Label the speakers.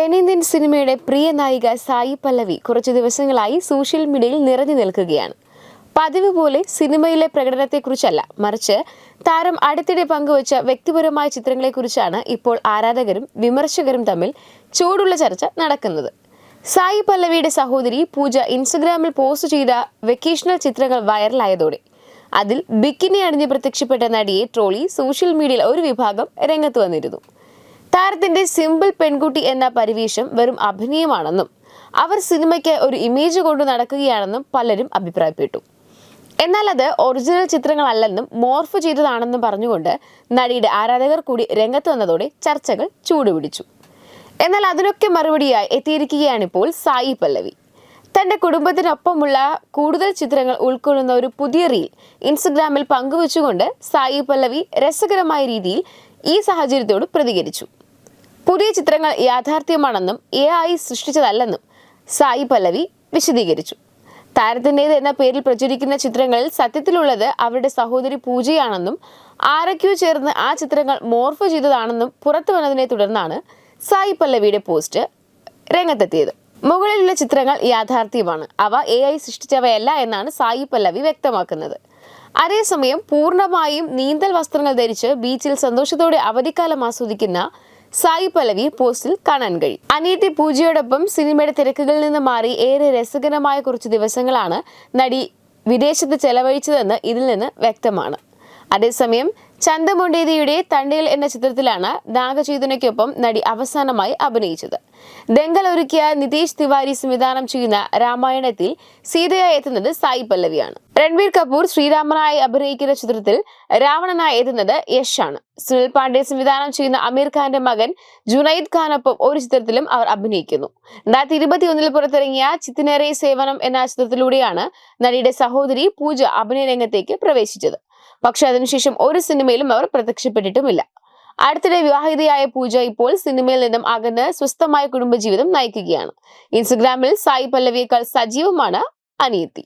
Speaker 1: തെന്നിന്ത്യൻ സിനിമയുടെ പ്രിയ നായിക സായി പല്ലവി കുറച്ചു ദിവസങ്ങളായി സോഷ്യൽ മീഡിയയിൽ നിറഞ്ഞു നിൽക്കുകയാണ്. പതിവ് പോലെ സിനിമയിലെ പ്രകടനത്തെക്കുറിച്ചല്ല മറിച്ച് താരം അടുത്തിടെ പങ്കുവച്ച വ്യക്തിപരമായ ചിത്രങ്ങളെക്കുറിച്ചാണ് ഇപ്പോൾ ആരാധകരും വിമർശകരും തമ്മിൽ ചൂടുള്ള ചർച്ച നടക്കുന്നത്. സായി പല്ലവിയുടെ സഹോദരി പൂജ ഇൻസ്റ്റഗ്രാമിൽ പോസ്റ്റ് ചെയ്ത വെക്കേഷണൽ ചിത്രങ്ങൾ വൈറലായതോടെ അതിൽ ബിക്കിനി അണിഞ്ഞ് പ്രത്യക്ഷപ്പെട്ട നടിയെ ട്രോളി സോഷ്യൽ മീഡിയയിൽ ഒരു വിഭാഗം രംഗത്ത് വന്നിരുന്നു. താരത്തിന്റെ സിമ്പിൾ പെൺകുട്ടി എന്ന പരിവേഷം വെറും അഭിനയമാണെന്നും അവർ സിനിമയ്ക്ക് ഒരു ഇമേജ് കൊണ്ടു നടക്കുകയാണെന്നും പലരും അഭിപ്രായപ്പെട്ടു. എന്നാൽ അത് ഒറിജിനൽ ചിത്രങ്ങളല്ലെന്നും മോർഫ് ചെയ്തതാണെന്നും പറഞ്ഞുകൊണ്ട് നടിയുടെ ആരാധകർ കൂടി രംഗത്ത് വന്നതോടെ ചർച്ചകൾ ചൂടുപിടിച്ചു. എന്നാൽ അതിനൊക്കെ മറുപടിയായി എത്തിയിരിക്കുകയാണിപ്പോൾ സായി പല്ലവി. തന്റെ കുടുംബത്തിനൊപ്പമുള്ള കൂടുതൽ ചിത്രങ്ങൾ ഉൾക്കൊള്ളുന്ന ഒരു പുതിയ റീൽ ഇൻസ്റ്റഗ്രാമിൽ പങ്കുവച്ചുകൊണ്ട് സായി പല്ലവി രസകരമായ രീതിയിൽ ഈ സാഹചര്യത്തോട് പ്രതികരിച്ചു. പുതിയ ചിത്രങ്ങൾ യാഥാർത്ഥ്യമാണെന്നും എ ഐ സൃഷ്ടിച്ചതല്ലെന്നും സായി പല്ലവി വിശദീകരിച്ചു. താരത്തിന്റേത് എന്ന പേരിൽ പ്രചരിക്കുന്ന ചിത്രങ്ങളിൽ സത്യത്തിലുള്ളത് അവരുടെ സഹോദരി പൂജയാണെന്നും ആരൊക്കെയോ ചേർന്ന് ആ ചിത്രങ്ങൾ മോർഫ് ചെയ്തതാണെന്നും പുറത്തു വന്നതിനെ തുടർന്നാണ് സായി പല്ലവിയുടെ പോസ്റ്റ് രംഗത്തെത്തിയത്. മുകളിലുള്ള ചിത്രങ്ങൾ യാഥാർത്ഥ്യമാണ്. അവ എ ഐ സൃഷ്ടിച്ചവയല്ല എന്നാണ് സായി പല്ലവി വ്യക്തമാക്കുന്നത്. അതേസമയം പൂർണമായും നീന്തൽ വസ്ത്രങ്ങൾ ധരിച്ച് ബീച്ചിൽ സന്തോഷത്തോടെ അവധിക്കാലം ആസ്വദിക്കുന്ന സായി പലവി പോസ്റ്റിൽ കാണാൻ കഴിയും അനിയത്തി പൂജയോടൊപ്പം സിനിമയുടെ തിരക്കുകളിൽ നിന്ന് മാറി ഏറെ രസകരമായ കുറച്ച് ദിവസങ്ങളാണ് നടി വിദേശത്ത് ചെലവഴിച്ചതെന്ന് ഇതിൽ നിന്ന് വ്യക്തമാണ്. അതേസമയം ചന്ദമൊണ്ടേതിയുടെ തണ്ടേൽ എന്ന ചിത്രത്തിലാണ് നാഗചൈതന്യയ്ക്കൊപ്പം നടി അവസാനമായി അഭിനയിച്ചത്. ദങ്കൽ ഒരുക്കിയ നിതീഷ് തിവാരി സംവിധാനം ചെയ്യുന്ന രാമായണത്തിൽ സീതയായി എത്തുന്നത് സായി പല്ലവിയാണ്. രൺബീർ കപൂർ ശ്രീരാമനായി അഭിനയിക്കുന്ന ചിത്രത്തിൽ രാവണനായി എത്തുന്നത് യശാണ് സുനിൽ പാണ്ഡെ സംവിധാനം ചെയ്യുന്ന അമീർ ഖാന്റെ മകൻ ജുനൈദ് ഖാനൊപ്പം ഒരു ചിത്രത്തിലും അവർ അഭിനയിക്കുന്നു. രണ്ടായിരത്തി ഇരുപത്തിയൊന്നിൽ പുറത്തിറങ്ങിയ ചിത്തിനേറെ സേവനം എന്ന ചിത്രത്തിലൂടെയാണ് നടിയുടെ സഹോദരി പൂജ അഭിനയ രംഗത്തേക്ക് പ്രവേശിച്ചത്. പക്ഷെ അതിനുശേഷം ഒരു സിനിമയിലും അവർ പ്രത്യക്ഷപ്പെട്ടിട്ടുമില്ല. അടുത്തിടെ വിവാഹിതയായ പൂജ ഇപ്പോൾ സിനിമയിൽ നിന്നും അകന്ന് സ്വസ്ഥമായ കുടുംബജീവിതം നയിക്കുകയാണ്. ഇൻസ്റ്റഗ്രാമിൽ സായി പല്ലവിയേക്കാൾ സജീവമാണ് അനിയത്തി.